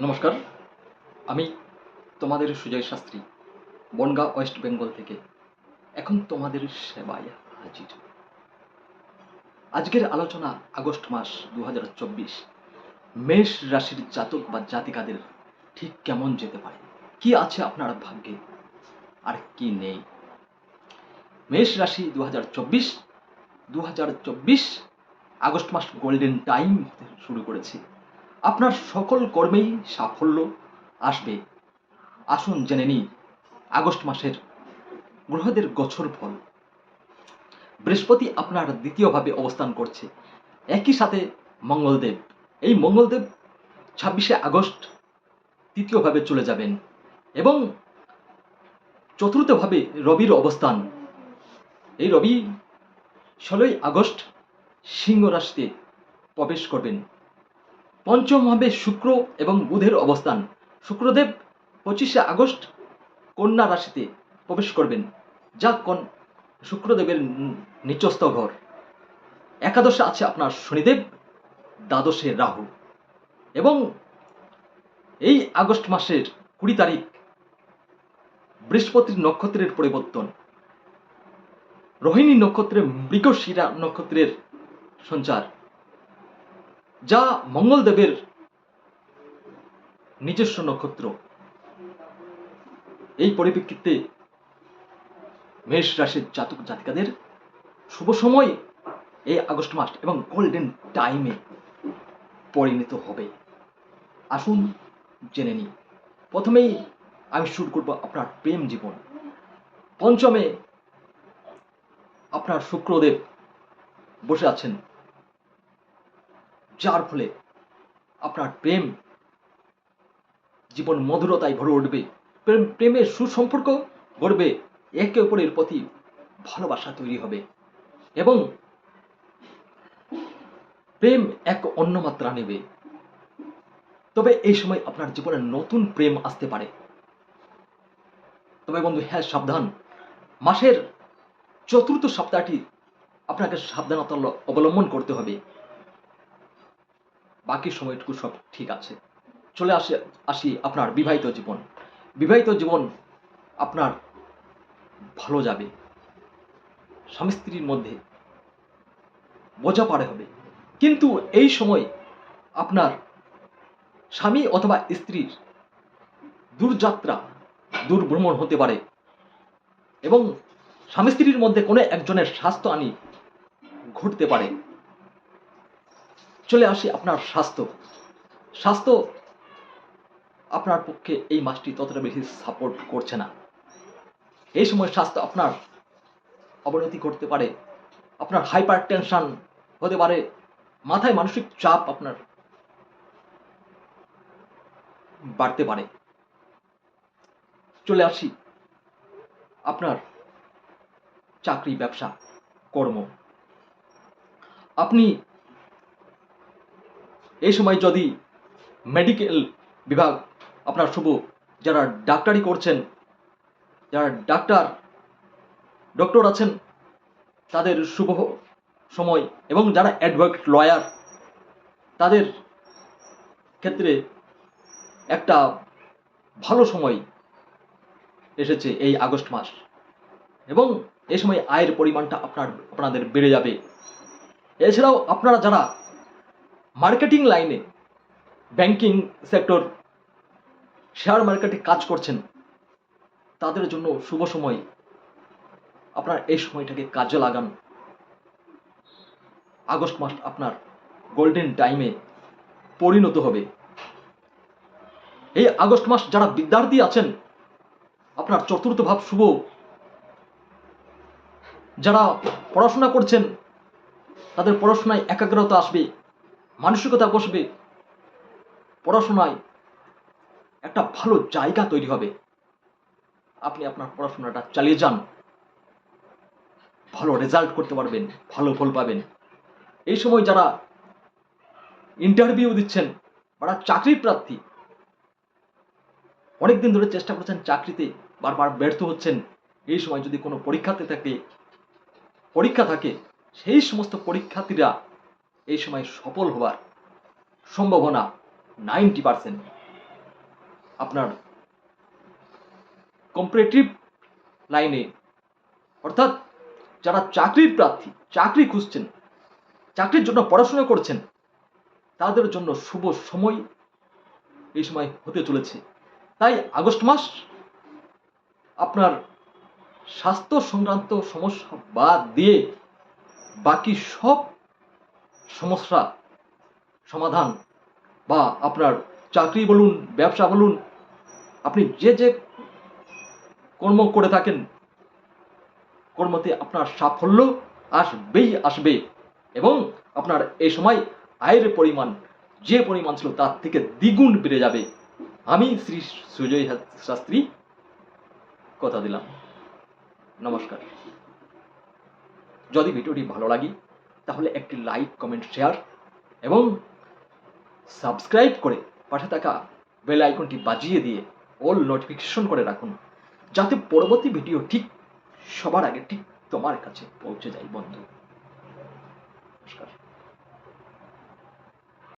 নমস্কার। আমি তোমাদের সুজয় শাস্ত্রী, বনগাঁ ওয়েস্ট বেঙ্গল থেকে। এখন তোমাদের সেবায় হাজির। আজকের আলোচনা আগস্ট মাস দু হাজার চব্বিশ। মেষ রাশির জাতক বা জাতিকাদের ঠিক কেমন যেতে পারে? কি আছে আপনার ভাগ্যে? আর কি নেই? মেষ রাশি দু হাজার চব্বিশ চব্বিশ আগস্ট মাস গোল্ডেন টাইম শুরু করেছে। আপনার সকল কর্মেই সাফল্য আসবে। আসুন জেনে নিই, আগস্ট মাসের গ্রহদের গোছর ফল। বৃহস্পতি আপনার দ্বিতীয়ভাবে অবস্থান করছে। একই সাথে মঙ্গলদেব। এই মঙ্গলদেব ছাব্বিশে আগস্ট তৃতীয়ভাবে চলে যাবেন এবং চতুর্থভাবে রবির অবস্থান। এই রবি ষোলোই আগস্ট সিংহ রাশিতে প্রবেশ করবেন। পঞ্চমভাবে শুক্র এবং বুধের অবস্থান। শুক্রদেব পঁচিশে আগস্ট কন্যা রাশিতে প্রবেশ করবেন, যা কন শুক্রদেবের নিচস্থ ঘর। একাদশে আছে আপনার শনিদেব, দ্বাদশে রাহু। এবং এই আগস্ট মাসের কুড়ি তারিখ বৃহস্পতির নক্ষত্রের পরিবর্তন। রোহিণী নক্ষত্রে মৃগশিরা নক্ষত্রের সঞ্চার। যা মঙ্গলদেবের নিজস্ব নক্ষত্র। এই পরিপ্রেক্ষিতে মেষ রাশির জাতক জাতিকাদের শুভ সময় এই আগস্ট মাস এবং গোল্ডেন টাইমে পরিণত হবে। আসুন জেনে নিই। প্রথমেই আমি শুরু করব আপনার প্রেম জীবন। পঞ্চমে আপনার শুক্রদেব বসে আছেন। যার ফলে আপনার প্রেম, জীবন মধুরতায় ভরে উঠবে। প্রেম, প্রেমের সুসম্পর্ক গড়বে। একে অপরের প্রতি ভালোবাসা তৈরি হবে। এবং প্রেম এক অন্য মাত্রা নেবে। তবে এই সময় আপনার জীবনে নতুন প্রেম আসতে পারে। তবে বন্ধু হ্যাঁ সাবধান। মাসের চতুর্থ সপ্তাহটি আপনাকে সাবধানতা অবলম্বন করতে হবে। বাকি সময়টুকু সব ঠিক আছে। চলে আসে, আসি আপনার বিবাহিত জীবন। বিবাহিত জীবন আপনার ভালো যাবে। স্বামী স্ত্রীর মধ্যে বোঝাপড়া হবে। কিন্তু এই সময় আপনার স্বামী অথবা স্ত্রীর দূরযাত্রা, দূরভ্রমণ হতে পারে এবং স্বামী স্ত্রীর মধ্যে কোনো একজনের স্বাস্থ্য আনি ঘটতে পারে। চলে আসি আপনার স্বাস্থ্য। স্বাস্থ্য আপনার পক্ষে এই মাসটি ততটা বেশি সাপোর্ট করছে না। এই সময় স্বাস্থ্য আপনার অবনতি করতে পারে, আপনার হাইপার টেনশন হতে পারে, মাথায় মানসিক চাপ আপনার বাড়তে পারে। চলে আসি আপনার চাকরি, ব্যবসা, কর্ম। আপনি এই সময় যদি মেডিকেল বিভাগ আপনার শুভ, যারা ডাক্তারি করছেন, যারা ডাক্তার ডক্টর আছেন, তাদের শুভ সময় এবং যারা অ্যাডভোকেট লয়ার তাদের ক্ষেত্রে একটা ভালো সময় এসেছে এই আগস্ট মাস এবং এই সময় আয়ের পরিমাণটা আপনার, আপনাদের বেড়ে যাবে। এছাড়াও আপনারা যারা মার্কেটিং লাইনে ব্যাংকিং সেক্টর, শেয়ার মার্কেটে কাজ করছেন, তাদের জন্য শুভ সময়। আপনার এই সময়টাকে কাজে লাগান। আগস্ট মাস আপনার গোল্ডেন টাইমে পরিণত হবে। এই আগস্ট মাস যারা বিদ্যার্থী আছেন, আপনার চতুর্থ ভাব শুভ। যারা পড়াশোনা করছেন, তাদের পড়াশোনায় একাগ্রতা আসবে। মানসিকতা বসবে। পড়াশোনায় একটা ভালো জায়গা তৈরি হবে। আপনি আপনার পড়াশোনাটা চালিয়ে যান। ভালো রেজাল্ট করতে পারবেন, ভালো ফল পাবেন। এই সময় যারা ইন্টারভিউ দিচ্ছেন, যারা চাকরি প্রার্থী, অনেকদিন ধরে চেষ্টা করছেন চাকরিতে, বারবার ব্যর্থ হচ্ছেন। এই সময় যদি কোনো পরীক্ষাতে থাকে, পরীক্ষা থাকে, সেই সমস্ত পরীক্ষার্থীরা এই সময় সফল হওয়ার সম্ভাবনা নাইনটি পার্সেন্ট আপনার কম্পারেটিভ লাইনে অর্থাৎ যারা চাকরির প্রার্থী, চাকরি খুঁজছেন, চাকরির জন্য পড়াশোনা করছেন, তাদের জন্য শুভ সময় এই সময় হতে চলেছে। তাই আগস্ট মাস আপনার স্বাস্থ্য সংক্রান্ত সমস্যা বাদ দিয়ে বাকি সব সমস্যা, সমাধান বা আপনার চাকরি বলুন, ব্যবসা বলুন, আপনি যে যে কর্ম করে থাকেন, কর্মতে আপনার সাফল্য আসবেই আসবে এবং আপনার এই সময় আয়ের পরিমাণ যে পরিমাণ ছিল তার থেকে দ্বিগুণ বেড়ে যাবে। আমি শ্রী সুজয় শাস্ত্রী, কথা দিলাম। নমস্কার। যদি ভিডিওটি ভালো লাগে তাহলে একটি লাইক, কমেন্ট, শেয়ার এবং সাবস্ক্রাইব করে পাশে থাকা বেল আইকনটি বাজিয়ে দিয়ে অল নোটিফিকেশন করে রাখুন, যাতে পরবর্তী ভিডিও ঠিক সবার আগে ঠিক তোমার কাছে পৌঁছে যায়, বন্ধু। নমস্কার।